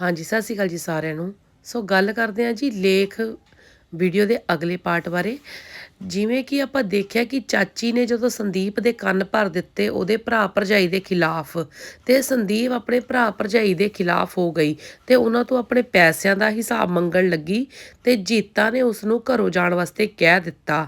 ਹਾਂਜੀ, ਸਤਿ ਸ਼੍ਰੀ ਅਕਾਲ ਜੀ ਸਾਰਿਆਂ ਨੂੰ। ਸੋ ਗੱਲ ਕਰਦੇ ਹਾਂ ਜੀ ਲੇਖ ਵੀਡੀਓ ਦੇ ਅਗਲੇ ਪਾਰਟ ਬਾਰੇ। ਜਿਵੇਂ ਕਿ ਆਪਾਂ ਦੇਖਿਆ ਕਿ ਚਾਚੀ ਨੇ ਜਦੋਂ ਸੰਦੀਪ ਦੇ ਕੰਨ ਭਰ ਦਿੱਤੇ, ਉਹਦੇ ਭਰਾ ਭਰਜਾਈ ਦੇ ਖਿਲਾਫ, ਤੇ ਸੰਦੀਪ ਆਪਣੇ ਭਰਾ ਭਰਜਾਈ ਦੇ ਖਿਲਾਫ ਹੋ ਗਈ ਤੇ ਉਹਨਾਂ ਤੋਂ ਆਪਣੇ ਪੈਸਿਆਂ ਦਾ ਹਿਸਾਬ ਮੰਗਣ ਲੱਗੀ ਤੇ ਜੀਤਾ ਨੇ ਉਸ ਨੂੰ ਘਰੋਂ ਜਾਣ ਵਾਸਤੇ ਕਹਿ ਦਿੱਤਾ।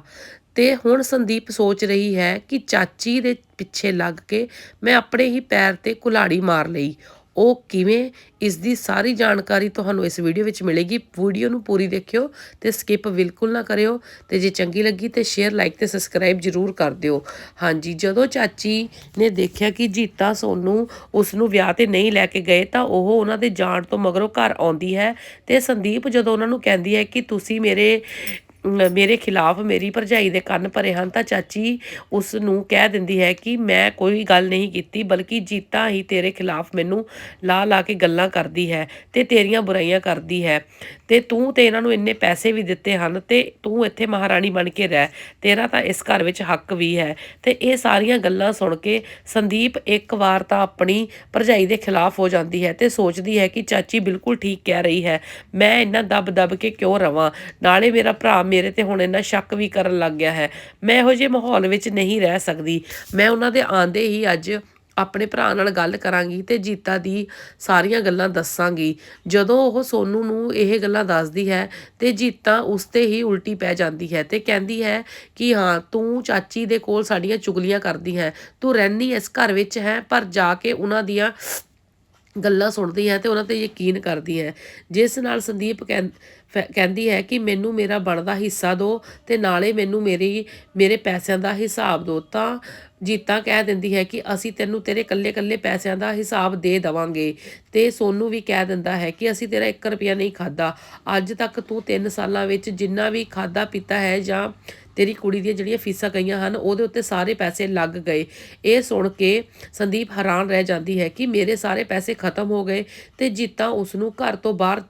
ਤੇ ਹੁਣ ਸੰਦੀਪ ਸੋਚ ਰਹੀ ਹੈ ਕਿ ਚਾਚੀ ਦੇ ਪਿੱਛੇ ਲੱਗ ਕੇ ਮੈਂ ਆਪਣੇ ਹੀ ਪੈਰ ਤੇ ਕੁਲਾੜੀ ਮਾਰ ਲਈ। ਉਹ ਕਿਵੇਂ ਇਸ ਦੀ ਸਾਰੀ ਜਾਣਕਾਰੀ ਤੁਹਾਨੂੰ ਇਸ ਵੀਡੀਓ ਵਿੱਚ ਮਿਲੇਗੀ। ਵੀਡੀਓ ਨੂੰ ਪੂਰੀ ਦੇਖਿਓ ਤੇ ਸਕਿਪ ਬਿਲਕੁਲ ਨਾ ਕਰਿਓ ਤੇ ਜੇ ਚੰਗੀ ਲੱਗੀ ਤੇ ਸ਼ੇਅਰ ਲਾਈਕ ਤੇ ਸਬਸਕ੍ਰਾਈਬ ਜ਼ਰੂਰ ਕਰ ਦਿਓ। ਹਾਂਜੀ, ਜਦੋਂ ਚਾਚੀ ਨੇ ਦੇਖਿਆ ਕਿ ਜੀਤਾ ਸੋਨੂੰ ਉਸ ਨੂੰ ਵਿਆਹ ਤੇ ਨਹੀਂ ਲੈ ਕੇ ਗਏ ਤਾਂ ਉਹ ਉਹਨਾਂ ਦੇ ਜਾਣ ਤੋਂ ਮਗਰੋਂ ਘਰ ਆਉਂਦੀ ਹੈ ਤੇ ਸੰਦੀਪ ਜਦੋਂ ਉਹਨਾਂ ਨੂੰ ਕਹਿੰਦੀ ਹੈ ਕਿ ਤੁਸੀਂ ਮੇਰੇ ਮੇਰੇ ਖਿਲਾਫ ਮੇਰੀ ਭਰਜਾਈ ਦੇ ਕੰਨ ਭਰੇ ਹਨ ਤਾਂ ਚਾਚੀ ਉਸ ਨੂੰ ਕਹਿ ਦਿੰਦੀ ਹੈ ਕਿ ਮੈਂ ਕੋਈ ਗੱਲ ਨਹੀਂ ਕੀਤੀ, ਬਲਕਿ ਜੀਤਾ ਹੀ ਤੇਰੇ ਖਿਲਾਫ ਮੈਨੂੰ ਲਾ ਲਾ ਕੇ ਗੱਲਾਂ ਕਰਦੀ ਹੈ ਤੇ ਤੇਰੀਆਂ ਬੁਰਾਈਆਂ ਕਰਦੀ ਹੈ। ਤੇ ਤੂੰ ਤੇ ਇਹਨਾਂ ਨੂੰ ਇੰਨੇ ਪੈਸੇ ਵੀ ਦਿੱਤੇ ਹਨ ਤੇ ਤੂੰ ਇੱਥੇ ਮਹਾਰਾਣੀ ਬਣ ਕੇ ਰਹਿ। ਤੇਰਾ ਤਾਂ ਇਸ ਘਰ ਵਿੱਚ ਹੱਕ ਵੀ ਹੈ। ਤੇ ਇਹ ਸਾਰੀਆਂ ਗੱਲਾਂ ਸੁਣ ਕੇ ਸੰਦੀਪ ਇੱਕ ਵਾਰ ਤਾਂ ਆਪਣੀ ਭਰਜਾਈ ਦੇ ਖਿਲਾਫ ਹੋ ਜਾਂਦੀ ਹੈ ਤੇ ਸੋਚਦੀ ਹੈ ਕਿ ਚਾਚੀ ਬਿਲਕੁਲ ਠੀਕ ਕਹਿ ਰਹੀ ਹੈ। ਮੈਂ ਇੰਨਾ ਦਬ ਦਬ ਕੇ ਕਿਉਂ ਰਵਾਂ? ਨਾਲੇ ਮੇਰਾ ਭਰਾ ਮੇਰੇ ਤੇ ਹੁਣ ਇੰਨਾ ਸ਼ੱਕ ਵੀ ਕਰਨ ਲੱਗ ਗਿਆ ਹੈ। ਮੈਂ ਇਹੋ ਜਿਹੇ ਮਾਹੌਲ ਵਿੱਚ ਨਹੀਂ ਰਹਿ ਸਕਦੀ। ਮੈਂ ਉਹਨਾਂ ਦੇ ਆਂਦੇ ਹੀ ਅੱਜ ਆਪਣੇ ਭਰਾ ਨਾਲ ਗੱਲ ਕਰਾਂਗੀ ਤੇ ਜੀਤਾ ਦੀ ਸਾਰੀਆਂ ਗੱਲਾਂ ਦੱਸਾਂਗੀ। ਜਦੋਂ ਉਹ ਸੋਨੂ ਨੂੰ ਇਹ ਗੱਲਾਂ ਦੱਸਦੀ ਹੈ ਤੇ ਜੀਤਾ ਉਸ ਤੇ ਹੀ ਉਲਟੀ ਪੈ ਜਾਂਦੀ ਹੈ ਤੇ ਕਹਿੰਦੀ ਹੈ ਕਿ ਹਾਂ, ਤੂੰ ਚਾਚੀ ਦੇ ਕੋਲ ਸਾਡੀਆਂ ਚੁਗਲੀਆਂ ਕਰਦੀ ਹੈ। ਤੂੰ ਰਹਿਨੀ ਇਸ ਘਰ ਵਿੱਚ ਹੈ, ਪਰ ਜਾ ਕੇ ਉਹਨਾਂ ਦੀਆਂ ਗੱਲਾਂ ਸੁਣਦੀ ਹੈ ਤੇ ਉਹਨਾਂ ਤੇ ਯਕੀਨ ਕਰਦੀ ਹੈ। ਜਿਸ ਨਾਲ ਸੰਦੀਪ ਕਹਿੰ- ਫੈ- ਕਹਿੰਦੀ ਹੈ ਕਿ ਮੈਨੂੰ ਮੇਰਾ ਬਣਦਾ ਹਿੱਸਾ ਦਿਓ ਤੇ ਨਾਲੇ ਮੈਨੂੰ ਮੇਰੀ, ਮੇਰੇ ਪੈਸਿਆਂ ਦਾ ਹਿਸਾਬ ਦਿਓ ਤਾਂ ਜੀਤਾ ਕਹਿ ਦਿੰਦੀ ਹੈ ਕਿ ਅਸੀਂ ਤੈਨੂੰ ਤੇਰੇ ਕੱਲੇ ਕੱਲੇ ਪੈਸਿਆਂ ਦਾ ਹਿਸਾਬ ਦੇ ਦਵਾਂਗੇ ਤੇ ਸੋਨੂੰ ਵੀ ਕਹਿ ਦਿੰਦਾ ਹੈ ਕਿ ਅਸੀਂ ਤੇਰਾ 1 ਰੁਪਿਆ ਨਹੀਂ ਖਾਦਾ ਅੱਜ ਤੱਕ ਤੂੰ 3 ਸਾਲਾਂ ਵਿੱਚ ਜਿੰਨਾ ਵੀ ਖਾਦਾ ਪੀਤਾ ਹੈ ਜਾਂ ਤੇਰੀ ਕੁੜੀ ਦੀਆਂ ਜਿਹੜੀਆਂ ਫੀਸਾਂ ਗਈਆਂ ਹਨ, ਉਹਦੇ ਉੱਤੇ ਸਾਰੇ ਪੈਸੇ ਲੱਗ ਗਏ। ਇਹ ਸੁਣ ਕੇ ਸੰਦੀਪ ਹੈਰਾਨ ਰਹਿ ਜਾਂਦੀ ਹੈ ਕਿ ਮੇਰੇ ਸਾਰੇ ਪੈਸੇ ਖਤਮ ਹੋ ਗਏ ਤੇ ਜੀਤਾ ਉਸ ਨੂੰ ਘਰ ਤੋਂ ਬਾਹਰ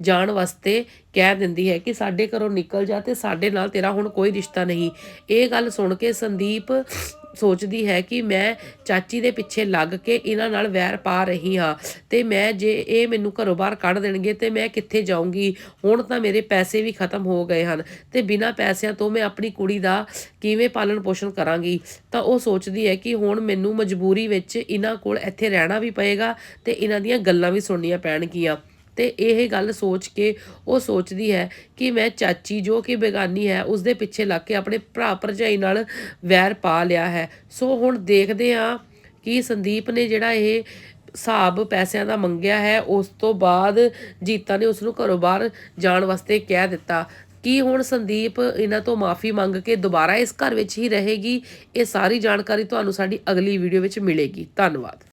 ਜਾਣ ਵਾਸਤੇ ਕਹਿ ਦਿੰਦੀ ਹੈ ਕਿ ਸਾਡੇ ਘਰੋਂ ਨਿਕਲ ਜਾ ਤੇ ਸਾਡੇ ਨਾਲ ਤੇਰਾ ਹੁਣ ਕੋਈ ਰਿਸ਼ਤਾ ਨਹੀਂ। ਇਹ ਗੱਲ ਸੁਣ ਕੇ ਸੰਦੀਪ ਸੋਚਦੀ ਹੈ ਕਿ ਮੈਂ ਚਾਚੀ ਦੇ ਪਿੱਛੇ ਲੱਗ ਕੇ ਇਹਨਾਂ ਨਾਲ ਵੈਰ ਪਾ ਰਹੀ ਹਾਂ ਤੇ ਮੈਂ ਜੇ ਇਹ ਮੈਨੂੰ ਘਰੋਂ ਬਾਹਰ ਕੱਢ ਦੇਣਗੇ ਤੇ ਮੈਂ ਕਿੱਥੇ ਜਾਊਂਗੀ? ਹੁਣ ਤਾਂ ਮੇਰੇ ਪੈਸੇ ਵੀ ਖਤਮ ਹੋ ਗਏ ਹਨ ਤੇ ਬਿਨਾਂ ਪੈਸਿਆਂ ਤੋਂ ਮੈਂ ਆਪਣੀ ਕੁੜੀ ਦਾ ਕਿਵੇਂ ਪਾਲਣ ਪੋਸ਼ਣ ਕਰਾਂਗੀ? ਤਾਂ ਉਹ ਸੋਚਦੀ ਹੈ ਕਿ ਹੁਣ ਮੈਨੂੰ ਮਜਬੂਰੀ ਵਿੱਚ ਇਹਨਾਂ ਕੋਲ ਇੱਥੇ ਰਹਿਣਾ ਵੀ ਪਏਗਾ ਤੇ ਇਹਨਾਂ ਦੀਆਂ ਗੱਲਾਂ ਵੀ ਸੁਣਨੀਆਂ ਪੈਣਗੀਆਂ। ਤੇ ਇਹ ਗੱਲ ਸੋਚ ਕੇ ਉਹ ਸੋਚਦੀ ਹੈ ਕਿ ਮੈਂ ਚਾਚੀ ਜੋ ਕਿ ਬੇਗਾਨੀ ਹੈ ਉਸ ਦੇ ਪਿੱਛੇ ਲੱਗ ਕੇ ਆਪਣੇ ਭਰਾ ਭਰਜਾਈ ਨਾਲ ਵੈਰ ਪਾ ਲਿਆ ਹੈ। ਸੋ ਹੁਣ ਦੇਖਦੇ ਹਾਂ ਕਿ ਸੰਦੀਪ ਨੇ ਜਿਹੜਾ ਇਹ ਹਿਸਾਬ ਪੈਸਿਆਂ ਦਾ ਮੰਗਿਆ ਹੈ, ਉਸ ਤੋਂ ਬਾਅਦ ਜੀਤਾ ਨੇ ਉਸ ਨੂੰ ਘਰੋਂ ਬਾਹਰ ਜਾਣ ਵਾਸਤੇ ਕਹਿ ਦਿੱਤਾ। ਕੀ ਹੁਣ ਸੰਦੀਪ ਇਹਨਾਂ ਤੋਂ ਮਾਫੀ ਮੰਗ ਕੇ ਦੁਬਾਰਾ ਇਸ ਘਰ ਵਿੱਚ ਹੀ ਰਹੇਗੀ? ਇਹ ਸਾਰੀ ਜਾਣਕਾਰੀ ਤੁਹਾਨੂੰ ਸਾਡੀ ਅਗਲੀ ਵੀਡੀਓ ਵਿੱਚ ਮਿਲੇਗੀ। ਧੰਨਵਾਦ।